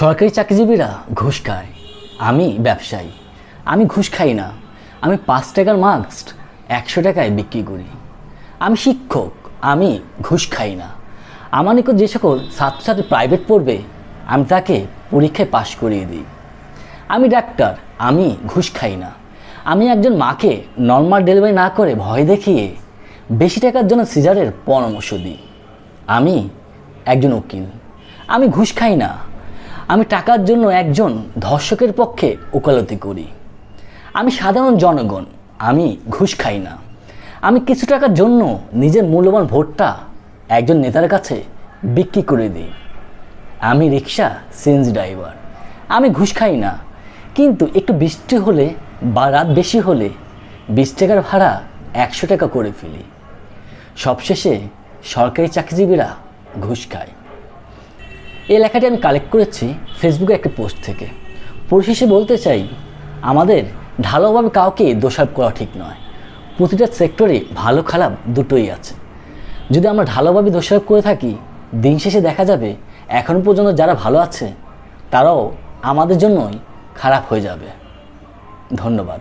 সরকারি চাকরিজীবীরা ঘুষ খায়। আমি ব্যবসায়ী। আমি ঘুষ খাই না। আমি পাঁচ টাকার মাস্ক একশো টাকায় বিক্রি করি। আমি শিক্ষক। আমি ঘুষ খাই না। আমার নিকট যে সকল ছাত্রছাত্রী প্রাইভেট পড়বে, আমি তাকে পরীক্ষায় পাশ করিয়ে দিই। আমি ডাক্তার। আমি ঘুষ খাই না। আমি একজন মাকে নর্মাল ডেলিভারি না করে ভয় দেখিয়ে বেশি টাকার জন্য সিজারের পরামর্শ দিই। আমি একজন উকিল। আমি ঘুষ খাই না। আমি টাকার জন্য একজন ধর্ষকের পক্ষে ওকালতি করি। আমি সাধারণ জনগণ, আমি ঘুষ খাই না। আমি কিছু টাকার জন্য নিজের মূল্যবান ভোটটা একজন নেতার কাছে বিক্রি করে দিই। আমি রিক্সা সেন্স ড্রাইভার। আমি ঘুষ খাই না, কিন্তু একটু বৃষ্টি হলে বা রাত বেশি হলে বিশ টাকার ভাড়া একশো টাকা করে ফেলি। সবশেষে সরকারি চাকরিজীবীরা ঘুষ খায়। এই লেখাটি আমি কালেক্ট করেছি ফেসবুকে একটা পোস্ট থেকে। পরিশেষে বলতে চাই, আমাদের ঢালোভাবে কাউকে দোষারোপ করা ঠিক নয়। প্রতিটা সেক্টরে ভালো খারাপ দুটোই আছে। যদি আমরা ঢালাওভাবে দোষারোপ করে থাকি, দিন শেষে দেখা যাবে এখন পর্যন্ত যারা ভালো আছে, তারাও আমাদের জন্যই খারাপ হয়ে যাবে। ধন্যবাদ।